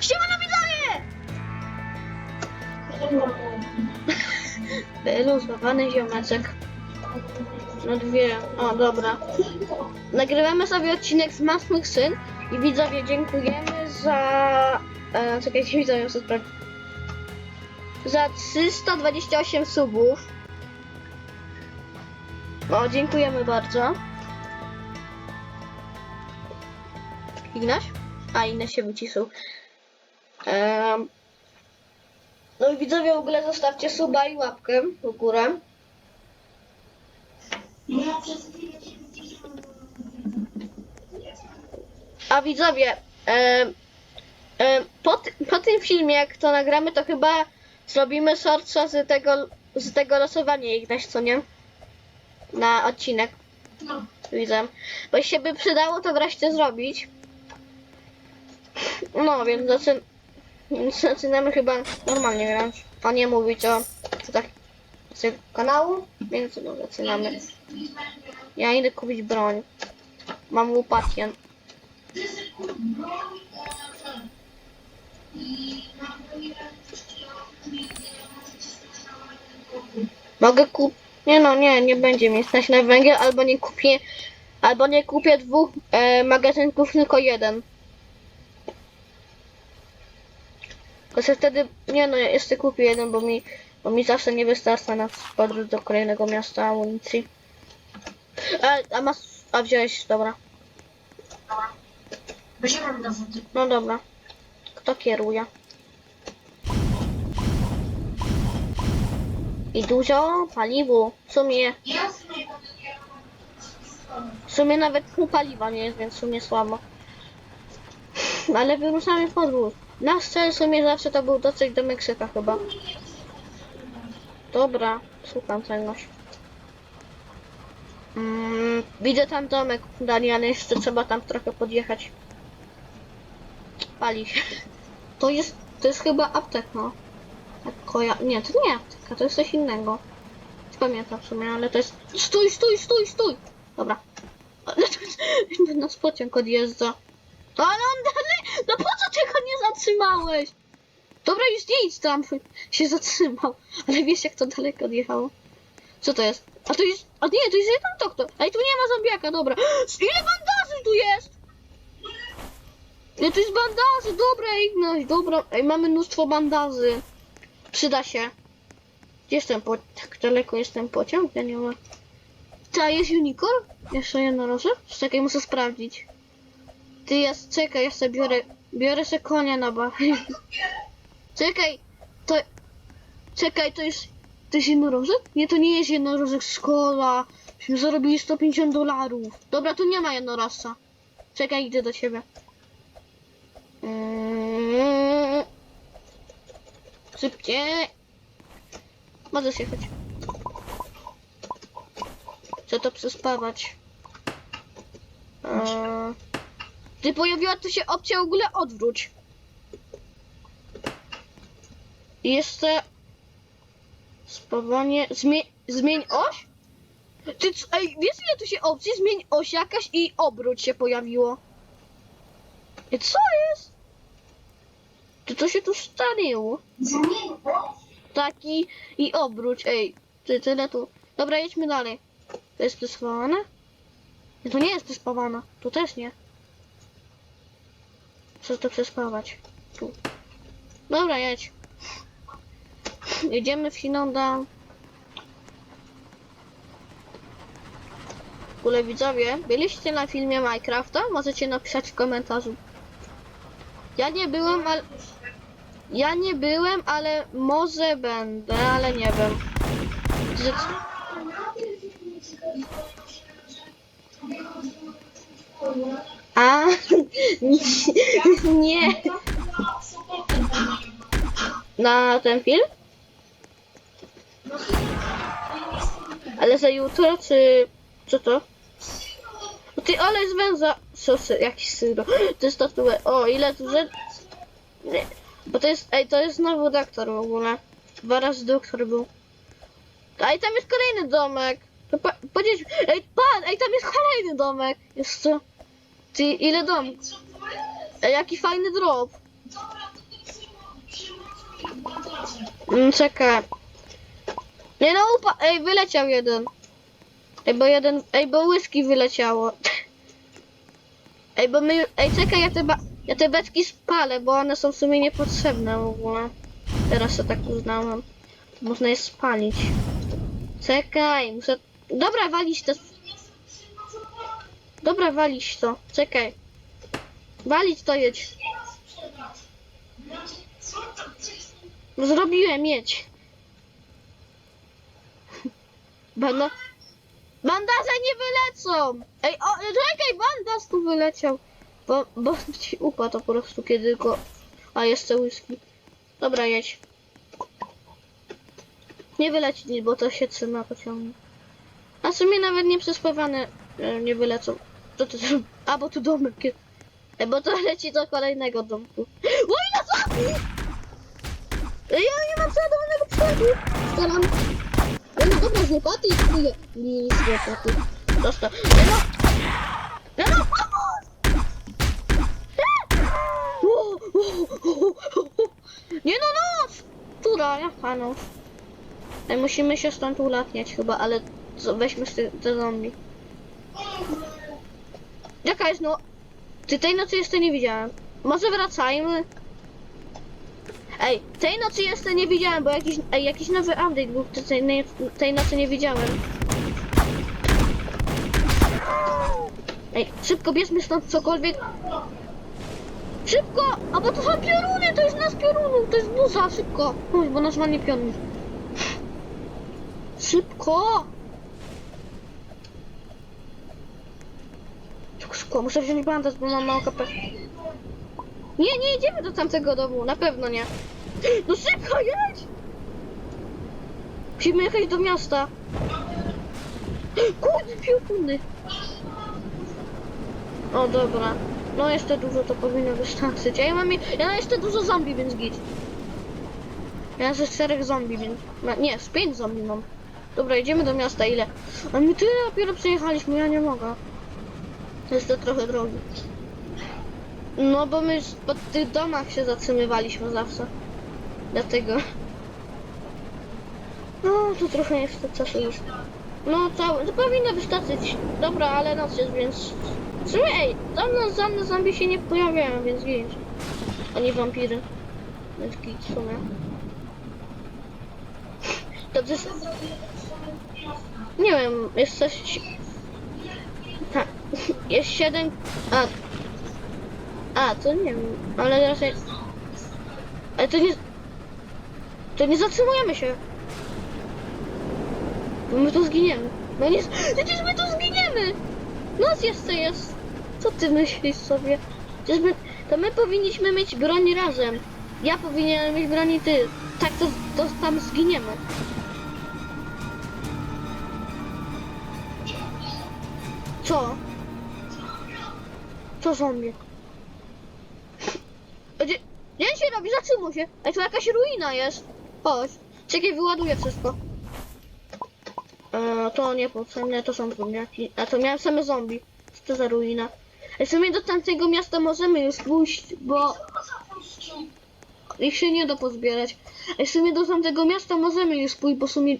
Siemano widzowie! Wyluzowany ziomeczek. No dwie, o dobra. Nagrywamy sobie odcinek z Masnych Syn i widzowie dziękujemy za... E, czekajcie widzowie, muszę sprawdzić. Za 328 subów. O, dziękujemy bardzo. Ignaś? A, Ignaś się wyciszył. Em, no i widzowie w ogóle zostawcie suba i łapkę w górę. A widzowie, em, em, po, po tym filmie, jak to nagramy, to chyba zrobimy shortsa z tego, z tego losowania Ignaś, co nie? Na odcinek, No. widzę. Bo się by przydało, to wreszcie zrobić. No, więc, zaczyn zaczynamy chyba normalnie grać, a nie mówić o tak z kanału, więc no, zaczynamy. Ja idę kupić broń. Mam łopatien. Mogę kup... Nie no, nie, nie będzie mi stać na węgiel, albo nie kupię... Albo nie kupię dwóch e, magazynków, tylko jeden. Że wtedy... Nie no, ja jeszcze kupię jeden, bo mi... Bo mi zawsze nie wystarcza na podróż do kolejnego miasta amunicji. A, a masz... A wziąłeś, dobra. Wziąłem dowód. No dobra. Kto kieruje? I dużo paliwu. W sumie, w sumie nawet pół paliwa nie jest, więc w sumie słabo. Ale wyruszamy w podróż. Nasz cel w sumie zawsze to był dotrzeć do Meksyka chyba. Dobra, słucham czegoś. Mm, widzę tam domek, Daniel, jeszcze trzeba tam trochę podjechać. Pali się. To jest, to jest chyba apteka. Tak koja... Nie, to nie apteka, to jest coś innego. Nie pamiętam w sumie, ale to jest... Stój, stój, stój, stój! Dobra. Ale to jest... Nas pociąg odjeżdża. Ale on dalej... No po co ty go nie zatrzymałeś? Dobra, już nie idź tam. Się zatrzymał. Ale wiesz jak to daleko odjechało? Co to jest? A to jest... A nie, to jest jeden doktor. Ej, tu nie ma zombiaka, dobra. Ile bandaży tu jest? Nie, to jest bandaży, dobra, Ignaś, dobra. Ej, mamy mnóstwo bandaży. Przyda się. Gdzie jest ten pociąg? Tak daleko jest ten pociąg? Ja nie ma. Ta jest unicorn? Jeszcze jednorożec? Czekaj, muszę sprawdzić. Ty jest, czekaj, ja sobie biorę, biorę sobie konia na bach. Czekaj, to, czekaj, to jest, to jest jednorożec? Nie, to nie jest jednorożec, szkola. Myśmy zarobili 150 dolarów. Dobra, tu nie ma jednorożca. Czekaj, idę do ciebie. Mm. Szybciej. Możesz jechać. Chcę to przespawać. Eee. Ty pojawiła tu się opcja w ogóle odwróć. I jeszcze spawanie. Zmie zmień oś? Ty, c- ej, wiesz ile tu się opcji? Zmień oś jakaś i obróć się pojawiło. I co jest? Ty co się tu staniło? Zmień Taki i obróć, ej. Ty tyle tu. Dobra, jedźmy dalej. To jest przespawane? Nie, to nie jest przespawana. Tu też nie. Chcę to przespawać. Tu. Dobra, jedź. Jedziemy w Hinonda. W ogóle widzowie, byliście na filmie Minecrafta? Możecie napisać w komentarzu. Ja nie byłem, ale... Ja nie byłem, ale może będę, ale nie wiem. Że... A, nie. Na ten film? Ale za jutro, czy... Co to? O ty, ale jest węza. Co, sy, jakiś syro. To jest tatuę. O, ile tu rzeczy... Bo to jest, ej, to jest znowu doktor w ogóle. Dwa razy doktor był. Ej, tam jest kolejny domek. To pa, ej, pan, ej, tam jest kolejny domek. Jest co? Ty, ile dom? Ej, jaki fajny drop. Mm, Czekaj. Nie no, upa... Ej, wyleciał jeden. Ej, bo jeden... Ej, bo whisky wyleciało. Ej, bo my... Ej, czekaj, ja te, ba... ja te beczki spalę, bo one są w sumie niepotrzebne w ogóle. Teraz to tak uznałem. Można je spalić. Czekaj, muszę... Dobra, walić to. Dobra, walić to. Czekaj. Walić to jedź. Zrobiłem mieć. Banda... Bandaże nie wylecą! Ej, o, czekaj, bandaż tu wyleciał. Bo, bo ci upadł po prostu kiedy go... A, jeszcze whisky. Dobra, jedź. Nie wyleci nic, bo to się trzyma pociągnie. A w sumie nawet nie przespływane e, nie wylecą. To ty A, bo tu domek. E, bo to leci do kolejnego domku. Oj, na zombie! Ej, Ja nie mam przeładowanego przegu. Staram. Ja no dobra, z łopaty i kupuję. Nie, z łopaty. Dostał. Nie no! Nie no, pomóż! Nie no, noc! Która, jaka noc? Musimy się stąd ulatniać chyba, ale co, weźmy te zombie. Jest no? Ty tej nocy jeszcze nie widziałem. Może wracajmy? Ej, tej nocy jeszcze nie widziałem, bo jakiś, ej, jakiś nowy update był, tej, tej, nocy nie widziałem. Ej, szybko bierzmy stąd cokolwiek. Szybko! A bo to są pioruny, to jest nas piorunów, to jest buza, szybko. Chodź, bo nas ma nie piorun. Szybko! Szybko, muszę wziąć bandaż, bo mam mało KP. Nie, nie idziemy do tamtego domu, na pewno nie. No szybko, jedź! Musimy jechać do miasta. Kurde, pioruny. O, dobra. No jeszcze dużo to powinno wystarczyć. Ja mam, ja mam jeszcze dużo zombie, więc git. Ja ze czterech zombie, więc... Nie, z pięć zombie mam. Dobra, idziemy do miasta, ile? A my tyle dopiero przejechaliśmy, ja nie mogę. Jest to trochę drogi. No bo my z- po tych domach się zatrzymywaliśmy zawsze. Dlatego. No, to trochę jeszcze czasu już. No, całe, to powinno wystarczyć. Dobra, ale noc jest, więc... W sumie, ej, żadne, żadne zombie się nie pojawiają, więc git. Ani wampiry. Więc git w sumie. Dobrze, nie wiem, jest coś... Jest siedem... A, a, to nie wiem, ale raczej... Ale to nie... To nie zatrzymujemy się. Bo my tu zginiemy. No nie... Przecież my tu zginiemy! Noc jeszcze jest. Co ty myślisz sobie? Przecież my... To my powinniśmy mieć broń razem. Ja powinienem mieć broń i ty. Tak to, to tam zginiemy. Co? Co zombie? Gdzie, gdzie się robi? Zatrzymuj się. Ej, tu jakaś ruina jest. Chodź. Czekaj, wyładuję wszystko. E, to niepotrzebne, to są zombiaki. A to miałem same zombie. Co to za ruina? Ej, w sumie do tamtego miasta możemy już pójść, bo ich się nie da pozbierać. Ej, w sumie do tamtego miasta możemy już pójść, bo w sumie...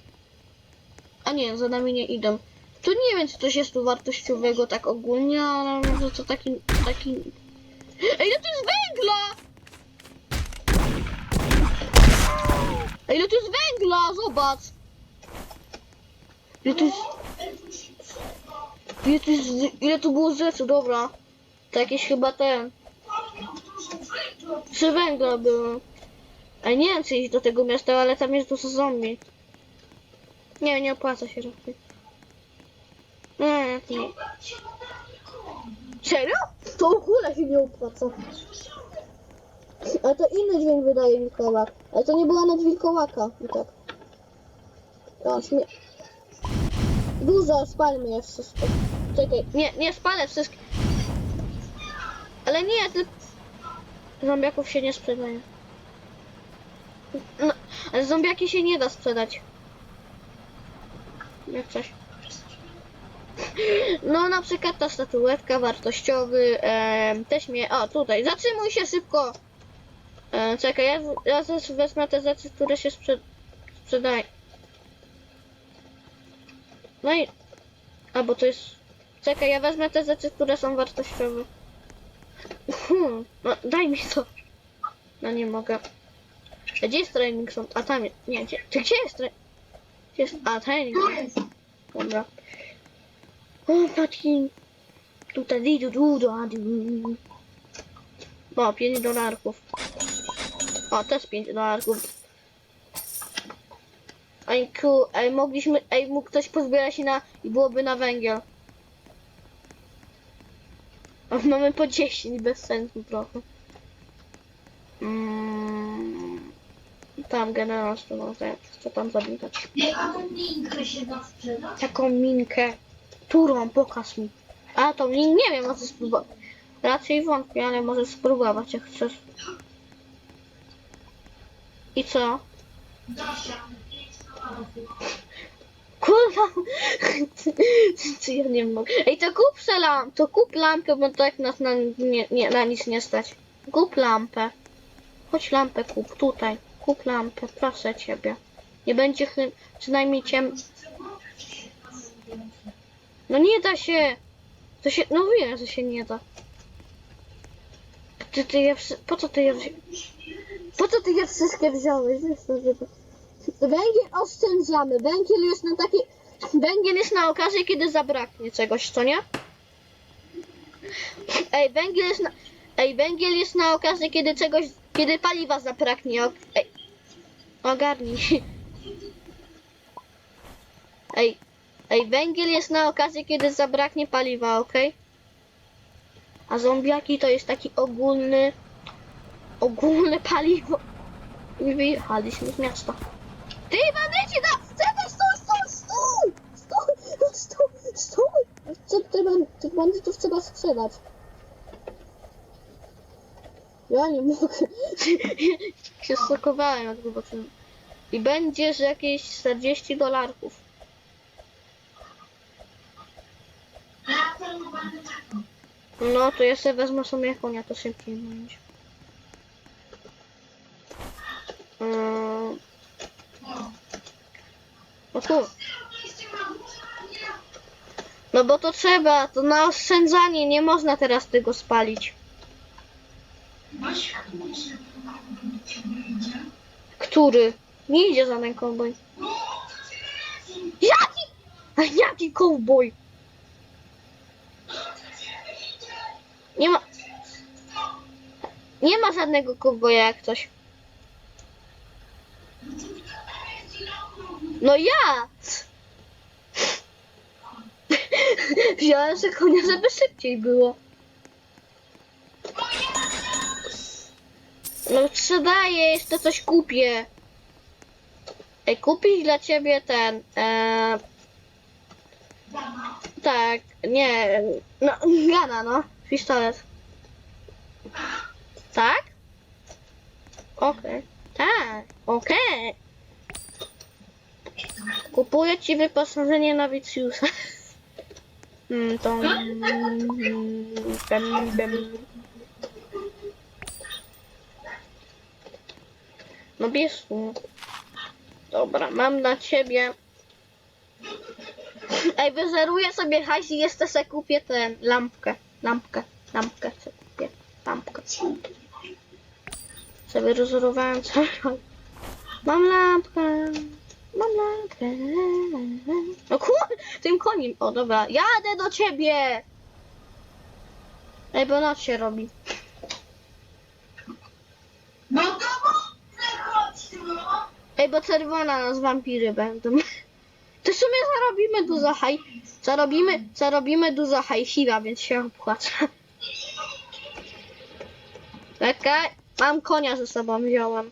A nie, za nami nie idą. Tu nie wiem, czy coś jest tu wartościowego tak ogólnie, ale może to taki... taki... Ej, ile tu jest węgla! Ej, ile tu jest węgla! Zobacz! Ile tu jest... Ile tu, jest... ile tu było rzeczy, dobra. To jakieś chyba ten... Trzy węgla było. A nie wiem, czy iść do tego miasta, ale tam jest dużo zombie. Nie, nie opłaca się raczej. Nie, nie. Serio? To ogóle się nie opłaca. Ale to inny dźwięk wydaje wilkołak. Ale to nie była noc wilkołaka. I tak. O, śmie... Dużo, spalmy je. Czekaj, nie, nie spalę wszystkich. Ale nie, ty... Zombiaków się nie sprzedaje. No, ale zombiaki się nie da sprzedać. Jak coś. No na przykład ta statuetka wartościowy, em, też mnie... O, tutaj, zatrzymuj się szybko! E, czekaj, ja, ja też wezmę te rzeczy, które się sprzed, sprzedają. No i... Albo to jest... Czekaj, ja wezmę te rzeczy, które są wartościowe. Hmm, no daj mi to. No nie mogę. A Gdzie jest training są? A tam jest. Nie, gdzie? Gdzie jest training? Gdzie jest? A, training. Dobra. O, patrz. Tutaj di du du du du. O, 5 dolarków. O, też 5 dolarków. Ej, ku, ej, mogliśmy, ej, mógł ktoś pozbierać się na, i byłoby na węgiel. O, mamy po 10, bez sensu trochę. Mm, tam generał, co, tam zabitać. Ej, a tą linkę się da sprzedać? Taką minkę. Którą? Pokaż mi. A tą min nie wiem, może spróbować. Raczej wątpię, ale może spróbować jak chcesz. I co? Kurwa! Czy ja nie mogę? Ej, to kup se to kup lampę, bo tak nas na, nie, nie, na nic nie stać. Kup lampę. Chodź lampę kup, tutaj. Kup lampę, proszę ciebie. Nie będzie przynajmniej ciem... No nie da się! To się... No wiem, że się nie da. Ty, ty Po co ty je... Po co ty je wszystkie wziąłeś? Węgiel oszczędzamy. Węgiel jest na taki... Węgiel jest na okazję, kiedy zabraknie czegoś, co nie? Ej, węgiel jest na... Ej, węgiel jest na okazję, kiedy czegoś... Kiedy paliwa zabraknie. Ej. Ogarnij. Ej. Ej, węgiel jest na okazję, kiedy zabraknie paliwa, ok? A zombiaki to jest taki ogólny... Ogólne paliwo. I wyjechaliśmy z miasta. Ty, bandyci, no! Czekaj, stój, stój, stój! Stój, stój, stój! Ty, ban- tych bandytów trzeba sprzedać? Ja nie mogę. się stokowałem, jak zobaczyłem. I będzie, że jakieś 40 dolarków. A ja ten mamy taką. No, to ja sobie wezmę sobie konia, to szybciej będzie. Mm, O. no tu. No bo to trzeba, to na oszczędzanie, nie można teraz tego spalić. Który? Nie idzie żaden cowboy. Jaki? A jaki cowboy? Nie ma... Nie ma żadnego cowboya jak coś. No ja! Wziąłem sobie konia, żeby szybciej było. No sprzedaję, jeszcze coś kupię. Ej, kupić dla ciebie ten. E, tak, nie. No, gana, no. Pistolet. Tak? Okej. Tak, okej. Kupuję ci wyposażenie na Viciusa. Mm, to... mm, bem, bem. No bierz tu. Dobra, mam dla ciebie. Ej, wyzeruję sobie hajs i jeszcze se kupię tę lampkę. Lampkę, lampkę se kupię. Lampkę. Sobie rozerwałem cały. Mam lampkę. Mam lampkę. No kur... tym koniem. O, dobra. Jadę do ciebie. Ej, bo noc się robi. No to mocno chodź no. Ej, bo czerwona nas wampiry będą. Zarobimy dużo haj. Zarobimy, zarobimy dużo hajsiwa, więc się opłaca. Czekaj, mam konia ze sobą wziąłem.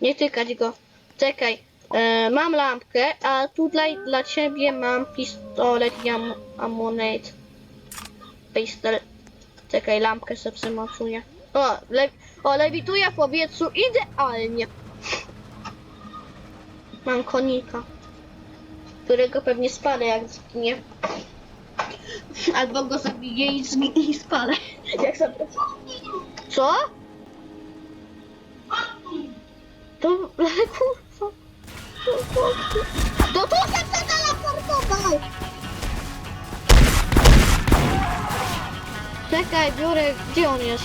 Nie tykać go. Czekaj, e, mam lampkę, a tutaj dla ciebie mam pistolet i am ammonate. Pistolet. Czekaj, lampkę sobie przymocuję. O, le o, lewituję w powietrzu idealnie. Mam konika, którego pewnie spalę jak zginie. Albo go zabiję i, zginie i spalę. Jak sobie... Co? kurwa. No tu się chce teleportować! Czekaj, biorę, gdzie on jest?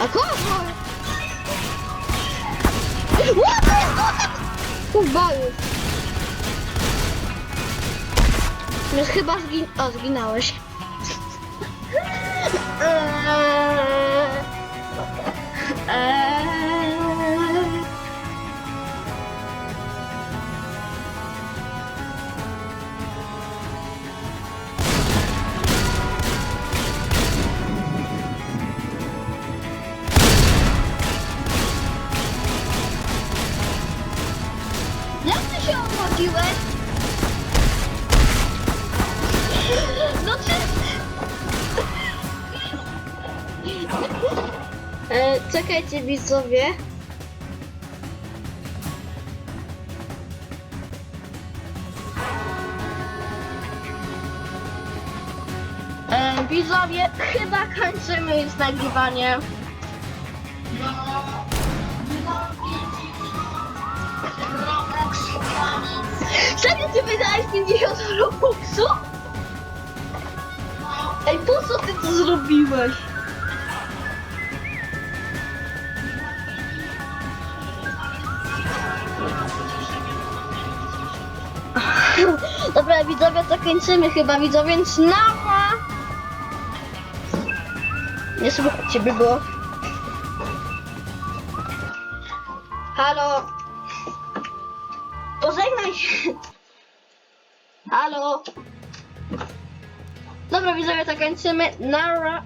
A kogo? Już. Już chyba zgin... O, zginąłeś. Eee. Eee. Czekajcie widzowie. Widzowie, chyba kończymy już nagrywanie. Serio ty wydałeś 50 robuxów? Ej, po co ty to zrobiłeś? Widzowie, to kończymy chyba, widzowie, więc nara! Nie słuchaj ciebie było. Halo? Pożegnaj się. Halo? Dobra, widzowie, to kończymy. Nara.